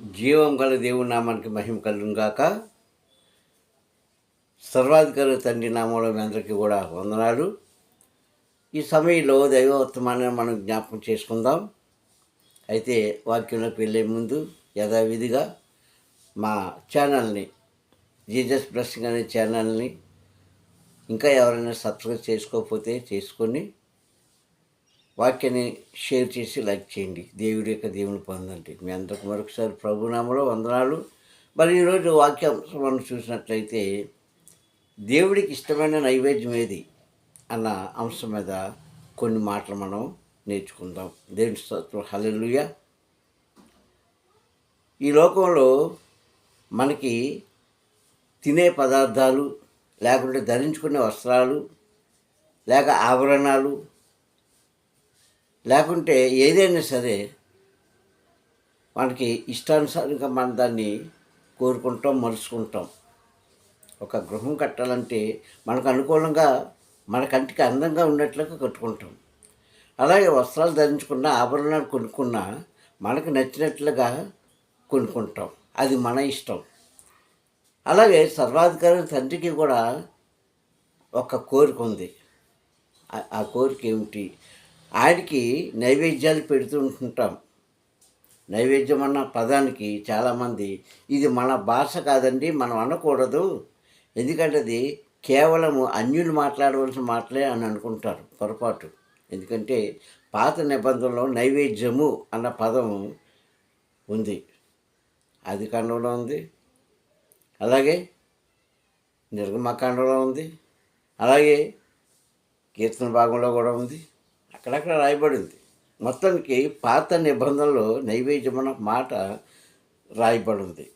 జీవం గల దేవుని నామానికి మహిమ కలుగుగాక సర్వాధికారి తండ్రి నామంలో మీ అందరికీ కూడా వందనాలు. ఈ సమయంలో దైవవర్తమానాన్ని మనం జ్ఞాపకం చేసుకుందాం. అయితే వాక్యంలోకి వెళ్ళే ముందు యథావిధిగా మా ఛానల్ని జీజస్ బ్లెస్సింగ్ అనే ఛానల్ని ఇంకా ఎవరైనా సబ్స్క్రైబ్ చేసుకోకపోతే చేసుకొని వాక్యాన్ని షేర్ చేసి లైక్ చేయండి. దేవుడి యొక్క దేవుని పొందండి. మీ అందరికి మరొకసారి ప్రభునామలో వందనాలు. మరి ఈరోజు వాక్యం మనం చూసినట్లయితే దేవుడికి ఇష్టమైన నైవేద్యం ఏది? అన్న అంశం మీద కొన్ని మాటలు మనం నేర్చుకుందాం. దేవుని స్తోత్రం. హలెలుయ ఈ లోకంలో మనకి తినే పదార్థాలు లేకుంటే ధరించుకునే వస్త్రాలు లేక ఆభరణాలు లేకుంటే ఏదైనా సరే మనకి ఇష్టానుసారంగా మనం దాన్ని కోరుకుంటాం మలుచుకుంటాం. ఒక గృహం కట్టాలంటే మనకు అనుకూలంగా మన కంటికి అందంగా ఉన్నట్లుగా కట్టుకుంటాం. అలాగే వస్త్రాలు ధరించుకున్న ఆభరణాలు కొనుక్కున్నా మనకు నచ్చినట్లుగా కొనుక్కుంటాం. అది మన ఇష్టం. అలాగే సర్వాధికారి తండ్రికి కూడా ఒక కోరిక ఉంది. ఆ- ఆ కోరిక ఏమిటి? ఆయనకి నైవేద్యాలు పెడుతుంటుంటాం నైవేద్యం అన్న పదానికి చాలామంది ఇది మన భాష కాదండి మనం అనకూడదు. ఎందుకంటే అది కేవలము అన్యులు మాట్లాడవలసిన మాటలే అని అనుకుంటారు పొరపాటు. ఎందుకంటే పాత నిబంధనలో నైవేద్యము అన్న పదం ఉంది. అది కాండంలో ఉంది. అలాగే నిర్గమకాండంలో ఉంది. అలాగే కీర్తన భాగంలో కూడా ఉంది. అక్కడక్కడ రాయబడింది. మొత్తానికి పాత నిబంధనలో నైవేద్యం అన్న మాట రాయబడింది.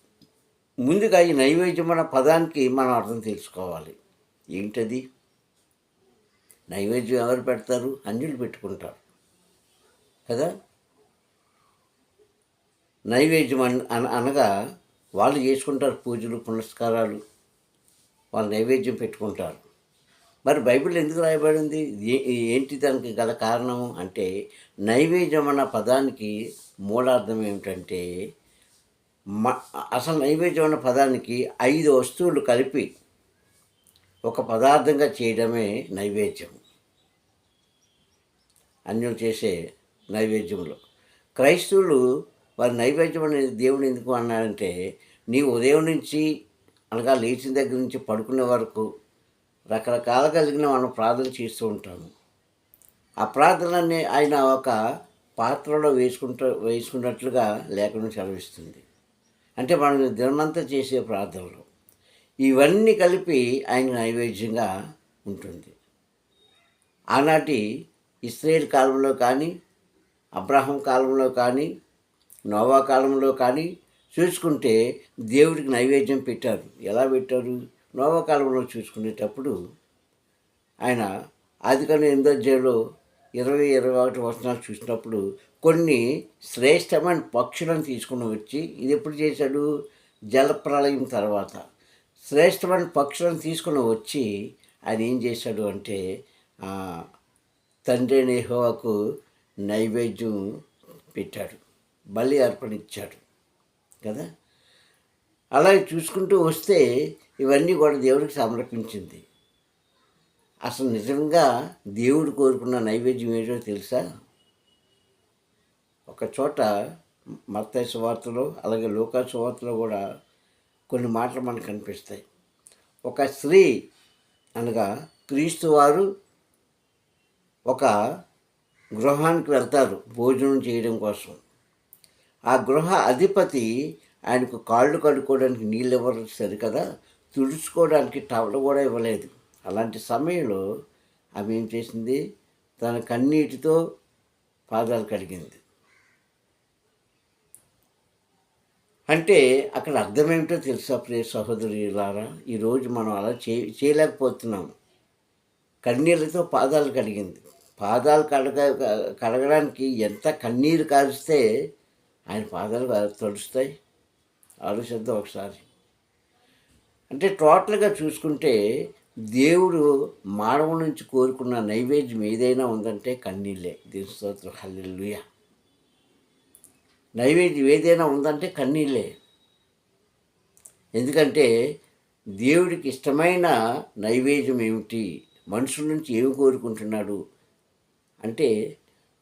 ముందుగా ఈ నైవేద్యం అన్న పదానికి మనం అర్థం తెలుసుకోవాలి. ఏంటది? నైవేద్యం ఎవరు పెడతారు? అన్యులు పెట్టుకుంటారు. కదా? నైవేద్యం అన్ అన అనగా వాళ్ళు చేసుకుంటారు పూజలు పునస్కారాలు. వాళ్ళు నైవేద్యం పెట్టుకుంటారు. మరి బైబిల్ ఎందుకు రాయబడింది? ఏంటి దానికి గల కారణము? అంటే నైవేద్యం అన్న పదానికి మూలార్థం ఏమిటంటే మ అసలు నైవేద్యం అన్న పదానికి ఐదు వస్తువులు కలిపి ఒక పదార్థంగా చేయడమే నైవేద్యం అన్యులు చేసే నైవేద్యంలో క్రైస్తవులు వారి నైవేద్యం అనేది దేవుడు ఎందుకు అన్నాడంటే నీ ఉదయం నుంచి అనగా లేచిన దగ్గర నుంచి పడుకునే వరకు రకరకాల కలిగిన మనం ప్రార్థన చేస్తూ ఉంటాము ఆ ప్రార్థనని ఆయన ఒక పాత్రలో వేసుకుంటూ వేసుకున్నట్లుగా లేఖనం చదివిస్తుంది. అంటే మనం దినమంతా చేసే ప్రార్థనలు. ఇవన్నీ కలిపి ఆయన నైవేద్యంగా ఉంటుంది. ఆనాటి ఇస్రాయేల్ కాలంలో కానీ అబ్రాహం కాలంలో కానీ నోవా కాలంలో కానీ చూసుకుంటే దేవుడికి నైవేద్యం పెట్టారు. ఎలా పెట్టారు? నోవకాలంలో చూసుకునేటప్పుడు ఆయన ఆదికాలం ఎనిమిదో అధ్యాయంలో ఇరవై ఇరవై ఒకటి వచనాలు చూసినప్పుడు కొన్ని శ్రేష్టమైన పక్షులను తీసుకుని వచ్చి ఇది ఎప్పుడు చేశాడు? జలప్రలయం తర్వాత. శ్రేష్టమైన పక్షులను తీసుకుని వచ్చి ఆయన ఏం చేశాడు అంటే తండ్రి నేహోవాకు నైవేద్యం పెట్టాడు. బలి అర్పణ ఇచ్చాడు. కదా? అలాగే చూసుకుంటూ వస్తే ఇవన్నీ కూడా దేవుడికి సమర్పించింది. అసలు నిజంగా దేవుడు కోరుకున్న నైవేద్యం ఏంటో తెలుసా? ఒక చోట మత్తయి సువార్తలో అలాగే లోకా సువార్తలో కూడా కొన్ని మాటలు మనకు కనిపిస్తాయి. ఒక స్త్రీ అనగా క్రీస్తు వారు ఒక గృహానికి వెళ్తారు భోజనం చేయడం కోసం. ఆ గృహ అధిపతి ఆయనకు కాళ్ళు కడుక్కోవడానికి నీళ్ళు ఇవ్వరు సరి కదా? తుడుచుకోవడానికి టవల్ కూడా ఇవ్వలేదు. అలాంటి సమయంలో ఆమె ఏం చేసింది? తన కన్నీటితో పాదాలు కడిగింది. అంటే అక్కడ అర్థమేమిటో తెలుసా ప్రియ సహోదరులారా? ఈరోజు మనం అలా చే చేయలేకపోతున్నాం. కన్నీళ్ళతో పాదాలు కడిగింది. పాదాలు కడగ కడగడానికి ఎంత కన్నీరు కారిస్తే ఆయన పాదాలు తడుస్తాయి. ఆలోచిద్దాం ఒకసారి. అంటే టోటల్గా చూసుకుంటే దేవుడు మానవు నుంచి కోరుకున్న నైవేద్యం ఏదైనా ఉందంటే కన్నీళ్ళే. దీని స్తోత్రం. హల్లుయ నైవేద్యం ఏదైనా ఉందంటే కన్నీళ్ళే. ఎందుకంటే దేవుడికి ఇష్టమైన నైవేద్యం ఏమిటి? మనుషుల నుంచి ఏమి కోరుకుంటున్నాడు? అంటే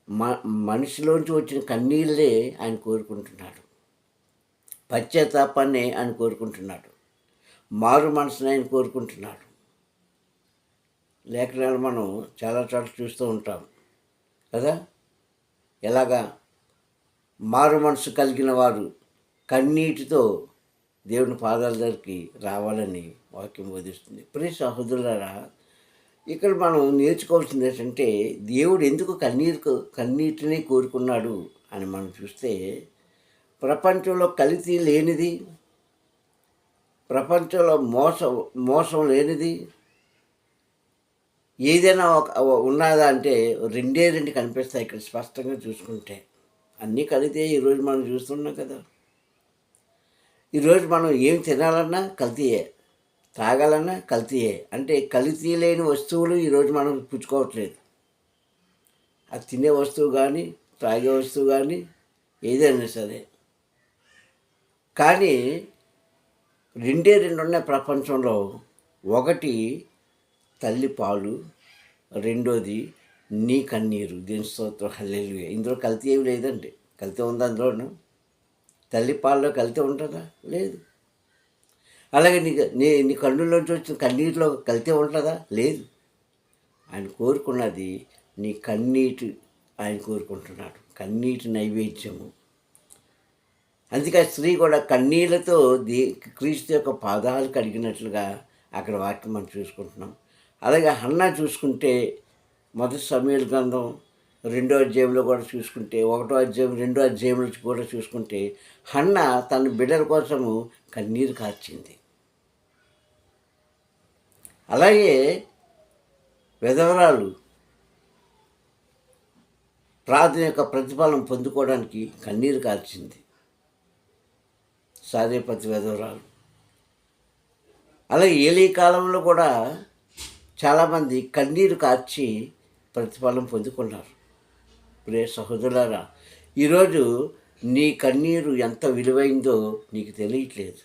మ మనిషిలోంచి వచ్చిన కన్నీళ్ళే ఆయన కోరుకుంటున్నాడు. పశ్చాత్తాపాన్ని ఆయన కోరుకుంటున్నాడు. మారు మనసుని ఆయన కోరుకుంటున్నాడు. లేఖనాలు మనం చాలా చోట్ల చూస్తూ ఉంటాం. కదా? ఎలాగా? మారు మనసు కలిగిన వారు కన్నీటితో దేవుని పాదాల దగ్గరికి రావాలని వాక్యం బోధిస్తుంది. ప్రియ సహోదరులారా ఇక్కడ మనం నేర్చుకోవాల్సింది ఏంటంటే దేవుడు ఎందుకు కన్నీరు కన్నీటిని కోరుకున్నాడు అని మనం చూస్తే ప్రపంచంలో కలితీ లేనిది ప్రపంచంలో మోసం మోసం లేనిది ఏదైనా ఒక ఉన్నదా అంటే రెండే రెండు కనిపిస్తాయి ఇక్కడ స్పష్టంగా చూసుకుంటే. అన్నీ కలితే ఈరోజు మనం చూస్తున్నాం కదా. ఈరోజు మనం ఏం తినాలన్నా కల్తీయే తాగాలన్నా కల్తీయే. అంటే కల్తీ లేని వస్తువులు ఈరోజు మనం పుచ్చుకోవట్లేదు. అది తినే వస్తువు కానీ తాగే వస్తువు కానీ ఏదైనా సరే. కానీ రెండే రెండు ఉన్నాయి ప్రపంచంలో ఒకటి తల్లి పాలు రెండోది నీ కన్నీరు. దీని స్తోత్రం. హల్లెలు ఇందులో కల్తీ ఏమి లేదండి. కల్తీ ఉందా అందులోను. తల్లి పాలలో కల్తీ ఉంటుందా? లేదు. అలాగే నీ నీ నీ కన్నుల్లోంచి వచ్చిన కన్నీటిలో కల్తీ ఉంటుందా? లేదు. ఆయన కోరుకున్నది నీ కన్నీటి ఆయన కోరుకుంటున్నాడు. కన్నీటి నైవేద్యము. అందుకే స్త్రీ కూడా కన్నీళ్ళతో దే క్రీస్తు యొక్క పాదాలు కడిగినట్లుగా అక్కడ వాక్యం మనం చూసుకుంటున్నాం. అలాగే హన్నా చూసుకుంటే మొదటి సమయాల గ్రంథం రెండో అధ్యాయంలో కూడా చూసుకుంటే ఒకటో అధ్యాయం రెండో అధ్యాయంలో కూడా చూసుకుంటే హన్న తన బిడ్డల కోసము కన్నీరు కార్చింది. అలాగే విధవరాలు ప్రార్థన యొక్క ప్రతిఫలం పొందుకోవడానికి కన్నీరు కార్చింది. సాదేపతి విధవరాలు. అలాగే ఏలీ కాలంలో కూడా చాలామంది కన్నీరు కార్చి ప్రతిఫలం పొందుకున్నారు. ప్రియ సహోదరులారా ఈరోజు నీ కన్నీరు ఎంత విలువైందో నీకు తెలియట్లేదు.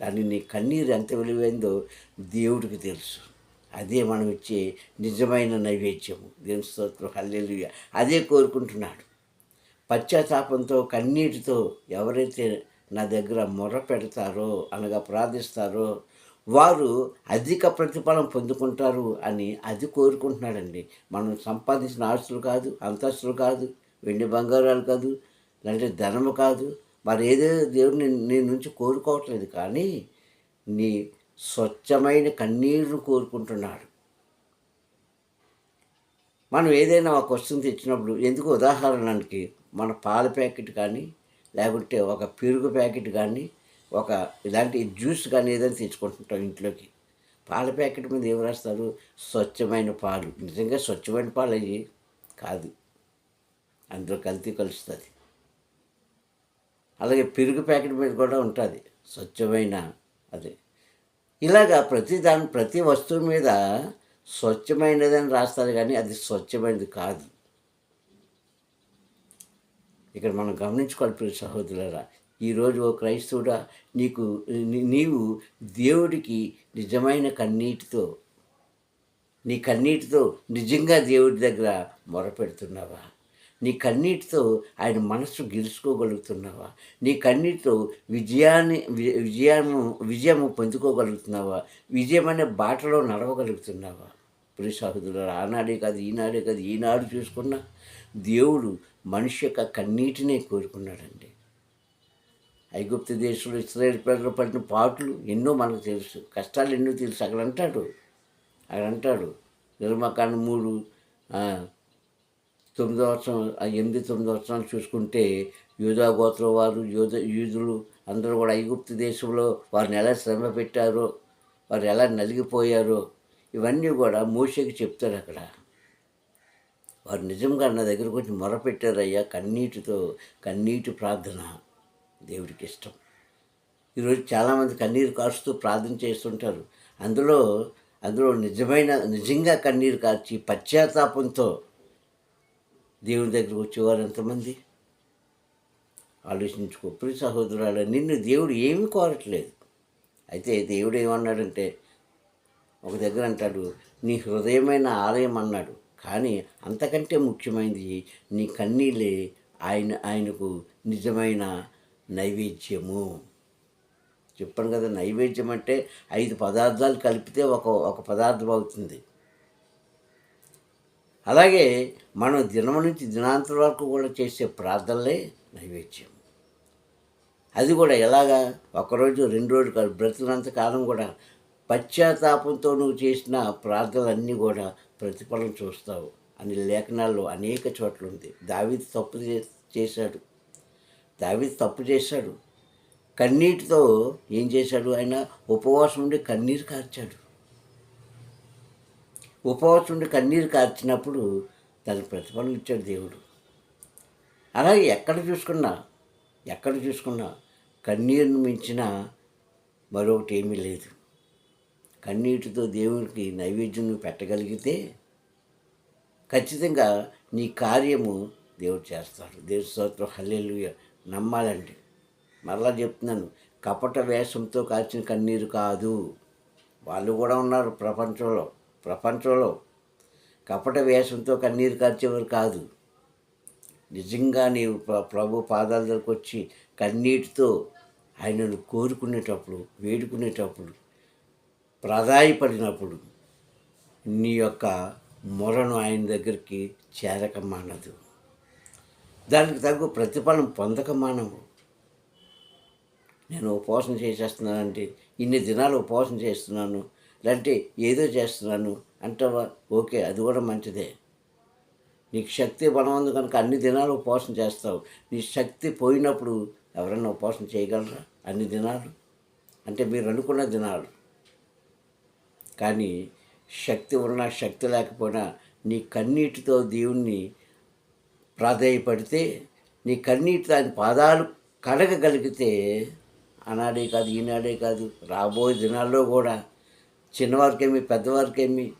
కానీ నీ కన్నీరు ఎంత విలువైందో దేవుడికి తెలుసు. అదే మనం ఇచ్చే నిజమైన నైవేద్యము. దేవుని స్తోత్రం. హల్లెలూయ. అదే కోరుకుంటున్నాడు. పశ్చాత్తాపంతో కన్నీటితో ఎవరైతే నా దగ్గర మొర్ర పెడతారో అనగా ప్రార్థిస్తారో వారు అధిక ప్రతిఫలం పొందుకుంటారు అని అది కోరుకుంటున్నాడండి. మనం సంపాదించిన ఆస్తులు కాదు అంతస్తులు కాదు వెండి బంగారాలు కాదు లేదంటే ధనము కాదు మరి ఏదో దేవుడిని నీ నుంచి కోరుకోవట్లేదు కానీ నీ స్వచ్ఛమైన కన్నీరును కోరుకుంటున్నాడు. మనం ఏదైనా ఒక వస్తువు తెచ్చినప్పుడు ఎందుకు ఉదాహరణకి మన పాల ప్యాకెట్ కానీ లేకుంటే ఒక పెరుగు ప్యాకెట్ కానీ ఒక ఇలాంటి జ్యూస్ కానీ ఏదైనా తెచ్చుకుంటుంటాం ఇంట్లోకి. పాల ప్యాకెట్ మీద ఏం రాస్తారు? స్వచ్ఛమైన పాలు. నిజంగా స్వచ్ఛమైన పాలు అయ్యి కాదు. అందులో కల్తీ కలుస్తుంది. అలాగే పెరుగు ప్యాకెట్ మీద కూడా ఉంటుంది. స్వచ్ఛమైన అది. ఇలాగా ప్రతి దాని ప్రతి వస్తువు మీద స్వచ్ఛమైనదని రాస్తారు కానీ అది స్వచ్ఛమైనది కాదు. ఇక్కడ మనం గమనించుకోవాలి ప్రియ సహోదరులరా. ఈరోజు ఓ క్రైస్తవుడా నీకు నీవు దేవుడికి నిజమైన కన్నీటితో నీ కన్నీటితో నిజంగా దేవుడి దగ్గర మొరపెడుతున్నావా? నీ కన్నీటితో ఆయన మనస్సు గెలుచుకోగలుగుతున్నావా? నీ కన్నీటితో విజయాన్ని విజయము విజయము పొందుకోగలుగుతున్నావా? విజయం అనే బాటలో నడవగలుగుతున్నావా? ప్రియ సహోదరులు ఆనాడే కాదు ఈనాడే కాదు ఈనాడు చూసుకున్నా దేవుడు మనిషి యొక్క కన్నీటినే కోరుకున్నాడండి. ఐగుప్తు దేశంలో ఇస్రాయేల్ ప్రజలు పడిన పాటలు ఎన్నో మనకు తెలుసు. కష్టాలు ఎన్నో తెలుసు. అక్కడ అంటాడు. అక్కడ అంటాడు. నిర్మకాండ మూడు తొమ్మిదో సంవత్సరం ఎనిమిది తొమ్మిది సంవత్సరాలు చూసుకుంటే యూదా గోత్రం వారు యూద యూదులు అందరూ కూడా ఐగుప్తు దేశంలో వారిని ఎలా శ్రమ పెట్టారో వారు ఎలా నలిగిపోయారో ఇవన్నీ కూడా మోషకి చెప్తారు అక్కడ. వారు నిజంగా నా దగ్గరకు వచ్చి మొరపెట్టారయ్యా కన్నీటితో కన్నీటి ప్రార్థన. దేవుడికి ఇష్టం. ఈరోజు చాలామంది కన్నీరు కారుస్తూ ప్రార్థన చేస్తుంటారు. అందులో అందులో నిజమైన నిజంగా కన్నీరు కార్చి పశ్చాత్తాపంతో దేవుడి దగ్గరకు వచ్చేవారు ఎంతమంది? ఆలోచించుకో ప్రి సహోదరాలు నిన్ను దేవుడు ఏమీ కోరట్లేదు. అయితే దేవుడు ఏమన్నాడంటే ఒక దగ్గర అంటాడు నీ హృదయమైన ఆలయం అన్నాడు. కానీ అంతకంటే ముఖ్యమైనది నీ కన్నీళ్ళే ఆయన ఆయనకు నిజమైన నైవేద్యము. చెప్పాను కదా నైవేద్యం అంటే ఐదు పదార్థాలు కలిపితే ఒక ఒక పదార్థం అవుతుంది. అలాగే మనం దినం నుంచి దినాంతరం వరకు కూడా చేసే ప్రార్థనలే నైవేద్యం. అది కూడా ఎలాగా? ఒకరోజు రెండు రోజులు కాదు బ్రతుకునంత కాలం కూడా పశ్చాత్తాపంతో నువ్వు చేసిన ప్రార్థనలన్నీ కూడా ప్రతిఫలం చూస్తావు అని లేఖనాల్లో అనేక చోట్ల ఉంది దావిది తప్పు చే- చేశాడు. దావిది తప్పు చేశాడు. కన్నీటితో ఏం చేశాడు ఆయన? ఉపవాసం ఉండి కన్నీరు కార్చాడు. ఉపవాసం ఉండి కన్నీరు కార్చినప్పుడు దానికి ప్రతిఫలం ఇచ్చాడు దేవుడు. అలాగే ఎక్కడ చూసుకున్నా ఎక్కడ చూసుకున్నా కన్నీరును మించిన మరొకటి ఏమీ లేదు. కన్నీటితో దేవునికి నైవేద్యం పెట్టగలిగితే ఖచ్చితంగా నీ కార్యము దేవుడు చేస్తాడు. దేవుడి స్తోత్రం. హల్లెలు నమ్మాలండి మరలా చెప్తున్నాను. కపట వేషంతో కాల్చిన కన్నీరు కాదు. వాళ్ళు కూడా ఉన్నారు ప్రపంచంలో. ప్రపంచంలో కపట వేషంతో కన్నీరు కార్చేవారు కాదు. నిజంగా నీవు ప్ర- ప్రభు పాదాల దగ్గరకు వచ్చి కన్నీటితో ఆయనను కోరుకునేటప్పుడు వేడుకునేటప్పుడు ప్రాధాయపడినప్పుడు నీ యొక్క మొరను ఆయన దగ్గరికి చేరక మానదు. దానికి తగ్గు ప్రతిఫలం పొందక మానవు. నేను ఉపవాసం చేసేస్తున్నానంటే ఇన్ని దినాలు ఉపవాసం చేస్తున్నాను లేదంటే ఏదో చేస్తున్నాను అంటావా? ఓకే అది కూడా మంచిదే. నీకు శక్తి బలం ఉంది కనుక అన్ని దినాలు ఉపవాసం చేస్తావు. నీ శక్తి పోయినప్పుడు ఎవరైనా ఉపవాసం చేయగలరా? అన్ని దినాలు? అంటే మీరు అనుకున్న దినాలు. కానీ శక్తి ఉన్నా శక్తి లేకపోయినా నీ కన్నీటితో దేవుణ్ణి ప్రాధేయపడితే నీ కన్నీటితో ఆయన పాదాలు కడగగలిగితే ఆనాడే కాదు ఈనాడే కాదు రాబోయే దినాల్లో కూడా చిన్నవారికేమి పెద్దవారికేమి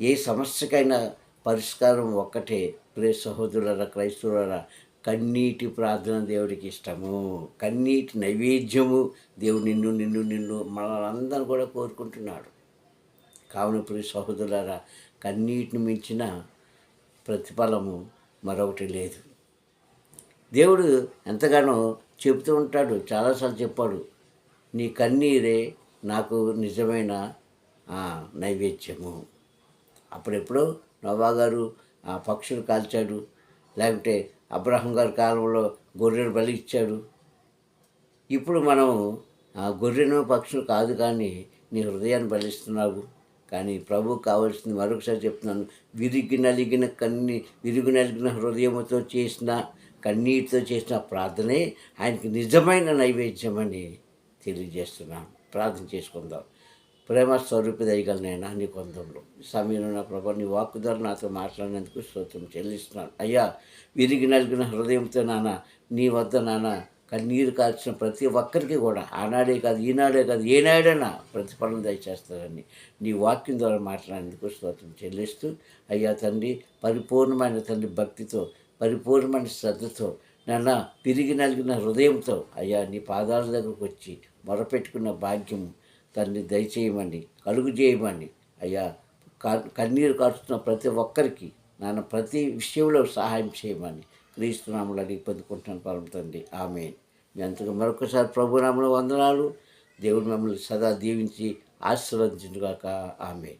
ఏ సమస్యకైనా పరిష్కారం ఒక్కటే. ప్రే సహోదరుల క్రైస్తవుల కన్నీటి ప్రార్థన దేవుడికి ఇష్టము. కన్నీటి నైవేద్యము దేవుడు నిన్ను నిన్ను నిన్ను మనలందరూ కూడా కోరుకుంటున్నాడు. కావున ప్రియ సహోదరులారా కన్నీటిని మించిన ప్రతిఫలము మరొకటి లేదు. దేవుడు ఎంతగానో చెబుతూ ఉంటాడు చాలాసార్లు చెప్పాడు నీ కన్నీరే నాకు నిజమైన నైవేద్యము. అప్పుడెప్పుడో నోవా గారు ఆ పక్షులు కాల్చాడు లేకపోతే అబ్రహం గారి కాలంలో గొర్రెను బలి ఇచ్చాడు. ఇప్పుడు మనం ఆ గొర్రెను పక్షులు కాదు కానీ నీ హృదయాన్ని బలిస్తున్నావు. కానీ ప్రభు కావాల్సింది మరొకసారి చెప్తున్నాను. విరిగి నలిగిన కన్ని విరిగి నలిగిన హృదయంతో చేసిన కన్నీటితో చేసిన ప్రార్థనే ఆయనకి నిజమైన నైవేద్యం అని తెలియజేస్తున్నాను. ప్రార్థన చేసుకుందాం. ప్రేమ స్వరూపి దయగలనైనా నీ కొందంలో సమయంలో నా ప్రభా నీ వాక్కు ద్వారా నాతో మాట్లాడినందుకు స్తోత్రం చెల్లిస్తున్నాను. అయ్యా విరిగి నలిగిన హృదయంతో నాన్న నీ వద్ద నాన్న కన్నీరు కాల్చిన ప్రతి ఒక్కరికి కూడా ఆనాడే కాదు ఈనాడే కాదు ఏనాడైనా ప్రతిఫలం దయచేస్తారని నీ వాక్యం ద్వారా మాట్లాడేందుకు స్తోత్రం చెల్లిస్తూ అయ్యా తండ్రి పరిపూర్ణమైన తండ్రి భక్తితో పరిపూర్ణమైన శ్రద్ధతో నన్న తిరిగి నలిగిన హృదయంతో అయ్యా నీ పాదాల దగ్గరకు వచ్చి మొరపెట్టుకున్న భాగ్యం తండ్రి దయచేయమని కలుగు చేయమని అయ్యా క- కన్నీరు కాచుతున్న ప్రతి ఒక్కరికి నాన్న ప్రతి విషయంలో సహాయం చేయమని క్రీస్తునాములు అడిగి పొందుకుంటున్నాను పరమ తండ్రి. ఆమె మీ అంతగా మరొకసారి ప్రభునామలో వందనాలు. దేవుడు మిమ్మల్ని సదా దీవించి ఆశీర్వదించుగాక ఆమె